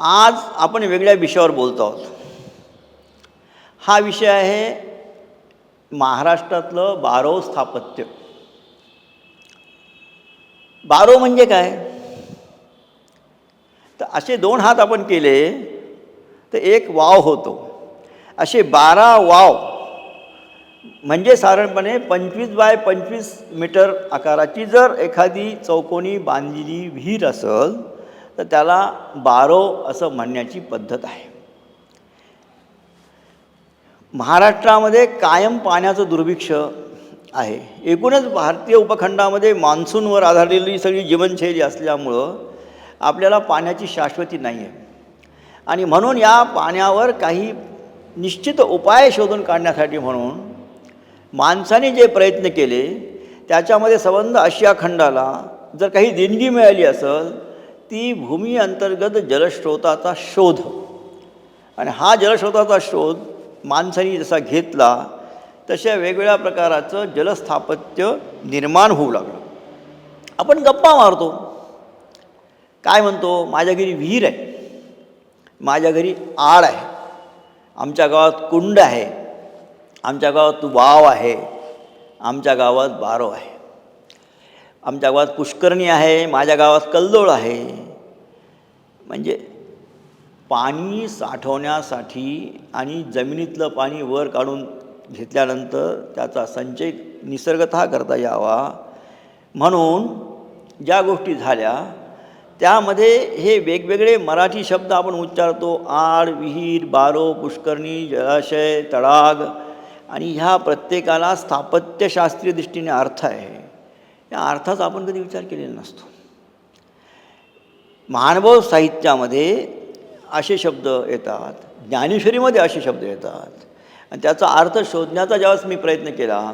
आज आपण वेगळ्या विषयावर बोलतो आहोत. हा विषय आहे महाराष्ट्रातलं बारो स्थापत्य. बारो म्हणजे काय? तर असे दोन हात आपण केले तर एक वाव होतो. असे बारा वाव म्हणजे साधारणपणे पंचवीस बाय पंचवीस मीटर आकाराची जर एखादी चौकोनी बांधलेली विहीर असेल तर त्याला बारो असं म्हणण्याची पद्धत आहे. महाराष्ट्रामध्ये कायम पाण्याचं दुर्भिक्ष आहे. एकूणच भारतीय उपखंडामध्ये मान्सूनवर आधारलेली सगळी जीवनशैली असल्यामुळं आपल्याला पाण्याची शाश्वती नाही आहे आणि म्हणून या पाण्यावर काही निश्चित उपाय शोधून काढण्यासाठी म्हणून माणसाने जे प्रयत्न केले त्याच्यामध्ये संबंध आशिया खंडाला जर काही देणगी मिळाली असेल ती भूमी अंतर्गत जलस्रोताचा शोध. आणि हा जलस्रोताचा शोध माणसाने जसा घेतला तशा वेगवेगळ्या प्रकाराचं जलस्थापत्य निर्माण होऊ लागलं. आपण गप्पा मारतो. काय म्हणतो? माझ्या घरी विहीर आहे. माझ्या घरी आड आहे. आमच्या गावात कुंड आहे. आमच्या गावात वाव आहे. आमच्या गावात बारो आहे. आमच्या गावात पुष्करणी आहे माझ्या गावात कल्लोळ आहे. म्हणजे पाणी साठवण्यासाठी आणि जमिनीतलं पाणी वर काढून घेतल्यानंतर त्याचा संचय निसर्गतः करता यावा. म्हणून ज्या गोष्टी झाल्या त्यामध्ये हे वेगवेगळे मराठी शब्द आपण उच्चारतो आड विहीर बारो पुष्करणी जलाशय तडाग आणि ह्या प्रत्येकाला स्थापत्यशास्त्रीय दृष्टीने अर्थ आहे. या अर्थाचा आपण कधी विचार केलेला नसतो. महानुभव साहित्यामध्ये असे शब्द येतात ज्ञानेश्वरीमध्ये असे शब्द येतात. आणि त्याचा अर्थ शोधण्याचा ज्यावेळेस मी प्रयत्न केला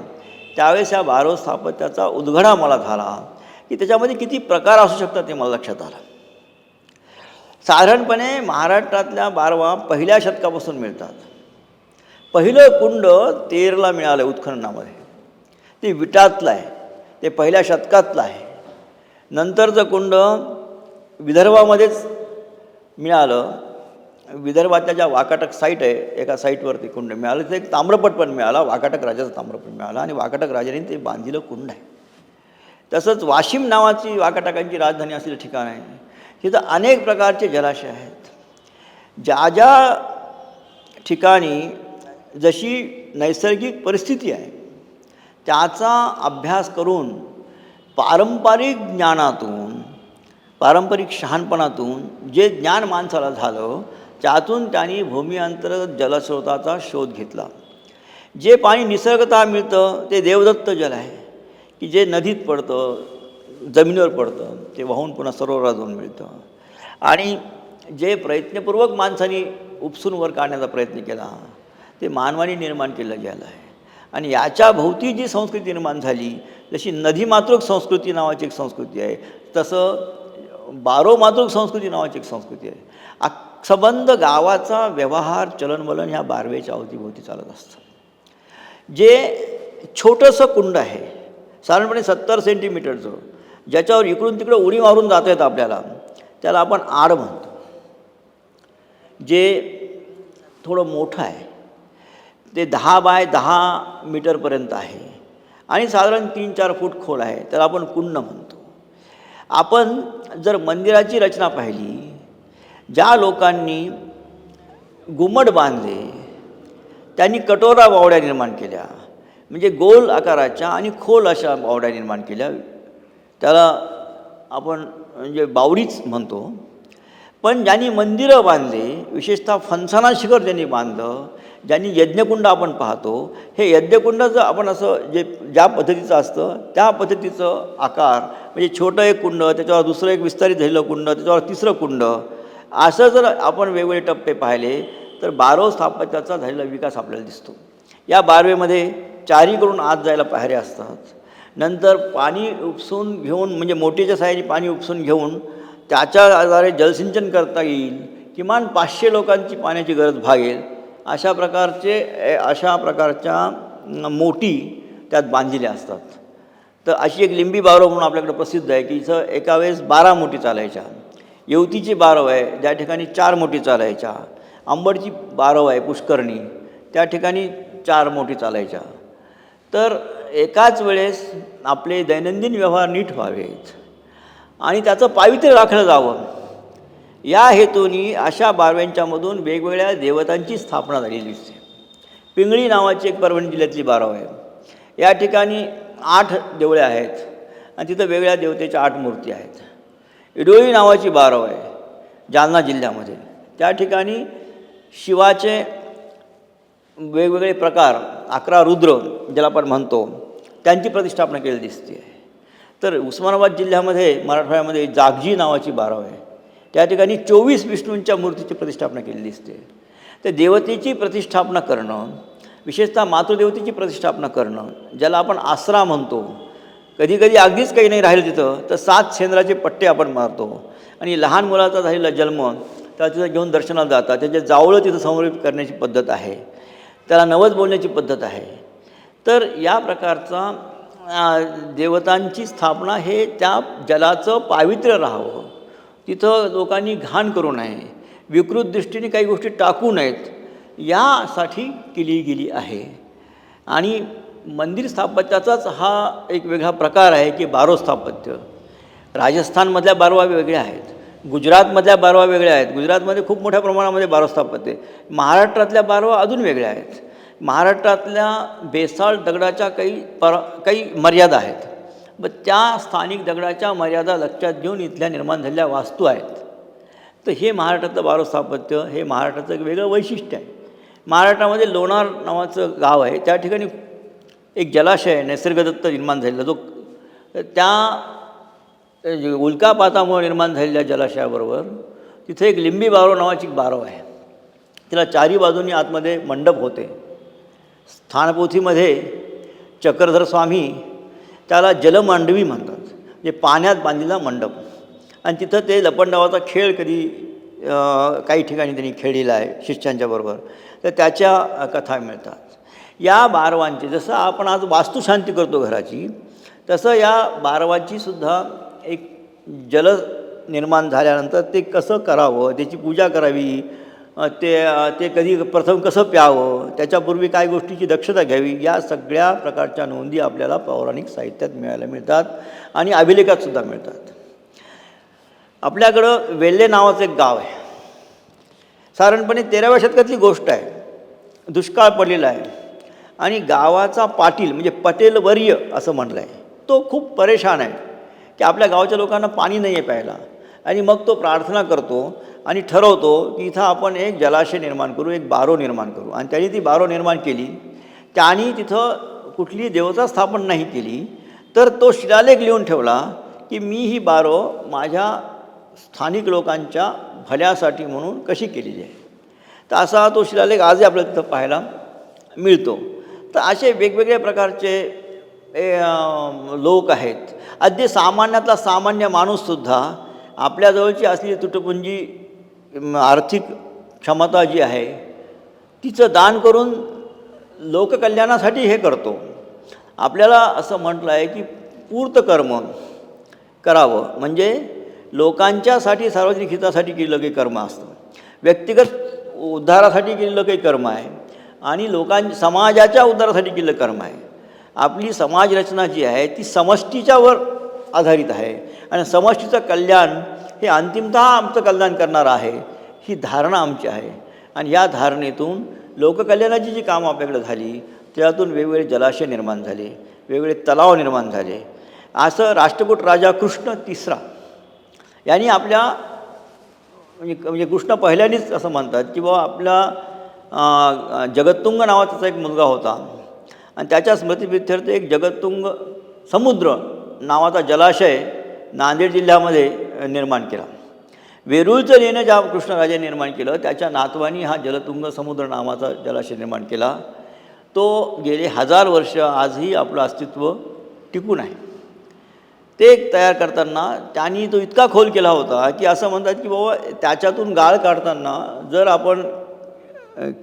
त्यावेळेस या बारो स्थापत्याचा उद्घडा मला झाला की त्याच्यामध्ये किती प्रकार असू शकतात ते मला लक्षात आलं. साधारणपणे महाराष्ट्रातल्या बारवा पहिल्या शतकापासून मिळतात. पहिलं कुंड तेरला मिळालं आहे उत्खननामध्ये. ते विटातलं आहे. ते पहिल्या शतकातलं आहे. नंतरचं कुंड विदर्भामध्येच मिळालं. विदर्भातल्या ज्या वाकाटक साईट आहे एका साईटवरती कुंड मिळालं. ते एक ताम्रपट पण मिळाला वाकाटक राजाचा ताम्रपट मिळाला आणि वाकाटक राजाने ते बांधिलं कुंड आहे. तसंच वाशिम नावाची वाकाटकांची राजधानी असलेलं ठिकाण आहे. तिथं अनेक प्रकारचे जलाशय आहेत. ज्या ज्या ठिकाणी जशी नैसर्गिक परिस्थिती आहे त्याचा अभ्यास करून पारंपरिक ज्ञानातून पारंपरिक शहाणपणातून जे ज्ञान माणसाला झालं त्यातून त्यांनी भूमी अंतर्गत जलस्रोताचा शोध घेतला. जे पाणी निसर्गतः मिळतं ते देवदत्त जल आहे. की जे नदीत पडतं जमिनीवर पडतं ते वाहून पुन्हा सरोवरात जाऊन मिळतं. आणि जे प्रयत्नपूर्वक माणसाने उपसून वर काढण्याचा प्रयत्न केला ते मानवाने निर्माण केलं गेलं आहे. आणि याच्या भोवती जी संस्कृती निर्माण झाली जशी नदी मातृक संस्कृती नावाची एक संस्कृती आहे तसं बारो मातृक संस्कृती नावाची एक संस्कृती आहे. आ सबंध गावाचा व्यवहार चलनवलन ह्या बारवेच्या अवतीभोवती चालत असतं. जे छोटंसं कुंड आहे साधारणपणे सत्तर सेंटीमीटरचं ज्याच्यावर इकडून तिकडं उडी मारून जाता येतं आपल्याला त्याला आपण आड म्हणतो. जे थोडं मोठं आहे ते दहा बाय दहा मीटरपर्यंत आहे. आणि साधारण तीन चार फूट खोल आहे. त्याला आपण कुंड म्हणतो. आपण जर मंदिराची रचना पाहिली ज्या लोकांनी घुमट बांधले त्यांनी कटोरा बावड्या निर्माण केल्या म्हणजे गोल आकाराच्या आणि खोल अशा बावड्या निर्माण केल्या त्याला आपण म्हणजे बावडीच म्हणतो. पण ज्यांनी मंदिरं बांधले विशेषतः फणसाना शिखर ज्यांनी बांधलं ज्यांनी यज्ञकुंड आपण पाहतो हे यज्ञकुंडाचं आपण असं जे ज्या पद्धतीचं असतं त्या पद्धतीचं आकार म्हणजे छोटं एक कुंड त्याच्यावर दुसरं एक विस्तारित झालेलं कुंड त्याच्यावर तिसरं कुंड असं जर आपण वेगवेगळे टप्पे पाहिले तर बारो स्थापत्याचा झालेला विकास आपल्याला दिसतो. या बारवेमध्ये चारीकडून आत जायला पायऱ्या असतात. नंतर पाणी उपसून घेऊन म्हणजे मोठीच्या साह्याने पाणी उपसून घेऊन त्याच्या आधारे जलसिंचन करता येईल. किमान पाचशे लोकांची पाण्याची गरज भागेल. अशा प्रकारचे ए- अशा प्रकारच्या मोठी त्यात बांधलेल्या असतात. तर अशी एक लिंबी बारव म्हणून आपल्याकडे प्रसिद्ध आहे की इथं एका वेळेस बारा मोठी चालायच्या. येवतीची बारव आहे ज्या ठिकाणी चार मोठी चालायच्या. आंबडची बारव आहे पुष्करणी त्या ठिकाणी चार मोठी चालायच्या. तर एकाच वेळेस आपले दैनंदिन व्यवहार नीट व्हावेत. आणि त्याचं पावित्र्य राखलं जावं. या हेतूनी अशा बारव्यांच्यामधून वेगवेगळ्या देवतांची स्थापना झालेली दिसते. पिंगळी नावाची एक परभणी जिल्ह्यातली बारव आहे. या ठिकाणी आठ देवळे आहेत आणि तिथं वेगळ्या देवतेच्या आठ मूर्ती आहेत. इडोळी नावाची बारव आहे जालना जिल्ह्यामध्ये. त्या ठिकाणी शिवाचे वेगवेगळे प्रकार अकरा रुद्र ज्याला आपण म्हणतो त्यांची प्रतिष्ठापना केलेली दिसते. तर उस्मानाबाद जिल्ह्यामध्ये मराठवाड्यामध्ये जागजी नावाची बारव आहे. त्या ठिकाणी चोवीस विष्णूंच्या मूर्तीची प्रतिष्ठापना केलेली दिसते तर देवतेची प्रतिष्ठापना करणं विशेषतः मातृदेवतेची प्रतिष्ठापना करणं ज्याला आपण आसरा म्हणतो कधीकधी अगदीच काही नाही राहिलं तिथं तर सात शेंद्राचे पट्टे आपण मारतो. आणि लहान मुलाचा झालेला जन्म त्याला तिथं घेऊन दर्शनाला जातात. त्याचे जावळं तिथं समर्पित करण्याची पद्धत आहे. त्याला नवज बोलण्याची पद्धत आहे. तर या प्रकारचा देवतांची स्थापना हे त्या जलाचं पावित्र्य राहावं. तिथं लोकांनी घाण करू नये. विकृत दृष्टीने काही गोष्टी टाकू नयेत. यासाठी केली गेली आहे. आणि मंदिर स्थापत्याचाच हा एक वेगळा प्रकार आहे की बारो स्थापत्य. राजस्थानमधल्या बारवा वेगळ्या आहेत. गुजरातमधल्या बारवा वेगळ्या आहेत. गुजरातमध्ये खूप मोठ्या प्रमाणामध्ये बारो स्थापत्य महाराष्ट्रातल्या बारवा अजून वेगळ्या आहेत. महाराष्ट्रातल्या बेसाळ दगडाच्या काही पर काही मर्यादा आहेत. ब त्या स्थानिक दगडाच्या मर्यादा लक्षात घेऊन इथल्या निर्माण झालेल्या वास्तू आहेत. तर हे महाराष्ट्रातलं बारो स्थापत्य हे महाराष्ट्राचं एक वेगळं वैशिष्ट्य आहे. महाराष्ट्रामध्ये लोणार नावाचं गाव आहे. त्या ठिकाणी एक जलाशय आहे निसर्गदत्त निर्माण झालेला जो त्या उल्कापातामुळे निर्माण झालेल्या जलाशयाबरोबर तिथे एक लिंबी बारो नावाची एक बारव आहे. तिला चारी बाजूनी आतमध्ये मंडप होते. स्थानपोथीमध्ये चक्रधर स्वामी त्याला जलमांडवी म्हणतात. म्हणजे पाण्यात बांधलेला मंडप. आणि तिथं ते लपंडावाचा खेळ कधी काही ठिकाणी त्यांनी खेळलेला आहे शिष्यांच्या बरोबर. तर त्याच्या कथा मिळतात. या बारवांची जसं आपण आज वास्तुशांती करतो घराची तसं या बारवाची सुद्धा एक जल निर्माण झाल्यानंतर ते कसं करावं त्याची पूजा करावी ते ते कधी प्रथम कसं प्यावं त्याच्यापूर्वी काय गोष्टीची दक्षता घ्यावी या सगळ्या प्रकारच्या नोंदी आपल्याला पौराणिक साहित्यात मिळायला मिळतात आणि अभिलेखातसुद्धा मिळतात. आपल्याकडं वेल्हे नावाचं एक गाव आहे. साधारणपणे तेराव्या शतकातली गोष्ट आहे. दुष्काळ पडलेला आहे. आणि गावाचा पाटील म्हणजे पटेलवर्य असं म्हटलं आहे. तो खूप परेशान आहे की आपल्या गावच्या लोकांना पाणी नाही आहे प्यायला. आणि मग तो प्रार्थना करतो आणि ठरवतो की इथं आपण एक जलाशय निर्माण करू एक बारो निर्माण करू. आणि त्यांनी ती बारो निर्माण केली. त्यांनी तिथं कुठली देवता स्थापन नाही केली. तर तो शिलालेख लिहून ठेवला की मी ही बारो माझ्या स्थानिक लोकांच्या भल्यासाठी म्हणून कशी केलेली आहे. तर असा तो शिलालेख आजही आपल्याला तिथं पाहायला मिळतो. तर असे वेगवेगळ्या प्रकारचे लोक आहेत. अगदी सामान्यातला सामान्य माणूससुद्धा आपल्याजवळची असलेली तुटपुंजी आर्थिक क्षमता जी आहे तिचं दान करून लोककल्याणासाठी हे करतो. आपल्याला असं म्हटलं आहे की पूर्त कर्म करावं. म्हणजे लोकांच्यासाठी सार्वजनिक हितासाठी केलेलं काही कर्म असतं. व्यक्तिगत उद्धारासाठी केलेलं काही कर्म आहे. आणि लोकां समाजाच्या उद्धारासाठी केलेलं कर्म आहे. आपली समाजरचना जी आहे ती समष्टीच्यावर आधारित आहे. आणि समष्टीचं कल्याण हे अंतिमतः आमचं कल्याण करणारं आहे ही धारणा आमची आहे. आणि या धारणेतून लोककल्याणाची जी कामं आपल्याकडे झाली त्यातून वेगवेगळे जलाशय निर्माण झाले वेगवेगळे तलाव निर्माण झाले. असं राष्ट्रकूट राजा कृष्ण तिसरा यांनी आपल्या म्हणजे म्हणजे कृष्ण पहिल्यानेच असं म्हणतात की बाबा आपला जगत्तुंग नावाचा एक मुलगा होता. आणि त्याच्या स्मृतिप्रित्यर्थ एक जगत्तुंग समुद्र नावाचा जलाशय नांदेड जिल्ह्यामध्ये निर्माण केला. वेरूळचं लेणं ज्या कृष्णराजाने निर्माण केलं त्याच्या नातवानी हा जलतुंग समुद्र नावाचा जलाशय निर्माण केला. तो गेले हजार वर्ष आजही आपलं अस्तित्व टिकून आहे. ते तयार करताना त्यांनी तो इतका खोल केला होता की असं म्हणतात की बाबा त्याच्यातून गाळ काढताना जर आपण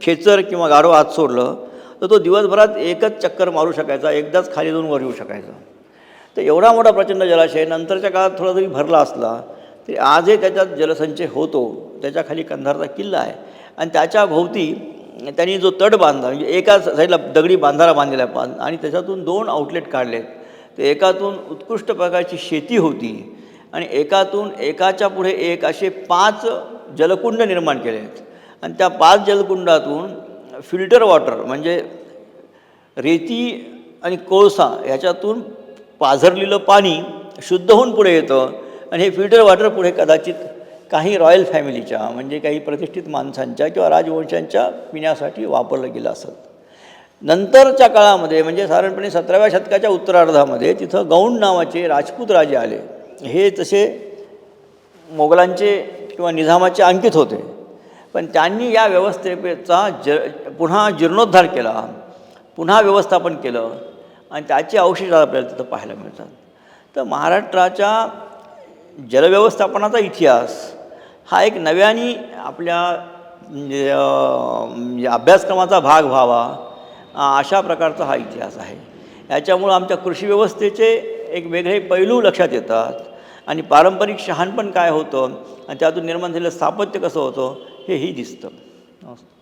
खेचर किंवा गाढव आत सोडलं तर तो दिवसभरात एकच चक्कर मारू शकायचा एकदाच खाली जाऊन वर येऊ शकायचा. तर एवढा मोठा प्रचंड जलाशय नंतरच्या काळात थोडा जरी भरला असला ते आजही त्याच्यात जलसंचय होतो. त्याच्याखाली कंधारचा किल्ला आहे. आणि त्याच्या भोवती त्यांनी जो तट बांधला म्हणजे एका साईडला दगडी बांधारा बांधलेला आहे. पान आणि त्याच्यातून दोन आउटलेट काढलेत. ते एकातून उत्कृष्ट प्रकारची शेती होती आणि एकातून एकाच्या पुढे एक असे पाच जलकुंड निर्माण केले. आहेत आणि त्या पाच जलकुंडातून फिल्टर वॉटर म्हणजे रेती आणि कोळसा ह्याच्यातून पाझरलेलं पाणी शुद्ध होऊन पुढे येतं. आणि हे फिल्टर वॉटर पुढे कदाचित काही रॉयल फॅमिलीच्या म्हणजे काही प्रतिष्ठित माणसांच्या किंवा राजवंशांच्या पिण्यासाठी वापरलं गेलं असत नंतरच्या काळामध्ये म्हणजे साधारणपणे सतराव्या शतकाच्या उत्तरार्धामध्ये तिथं गौंड नावाचे राजपूत राजे आले. हे तसे मोगलांचे किंवा निझामाचे अंकित होते. पण त्यांनी या व्यवस्थेचा ज पुन्हा जीर्णोद्धार केला पुन्हा व्यवस्थापन केलं आणि त्याचे अवशेष आपल्याला तिथं पाहायला मिळतात. तर महाराष्ट्राच्या जलव्यवस्थापनाचा इतिहास हा एक नव्याने आपल्या अभ्यासक्रमाचा भाग व्हावा अशा प्रकारचा हा इतिहास आहे. याच्यामुळं आमच्या कृषी व्यवस्थेचे एक वेगळे पैलू लक्षात येतात आणि पारंपरिक शहाणपण काय होतं आणि त्यातून निर्माण झालेलं स्थापत्य कसं होतं हेही दिसतं. ओके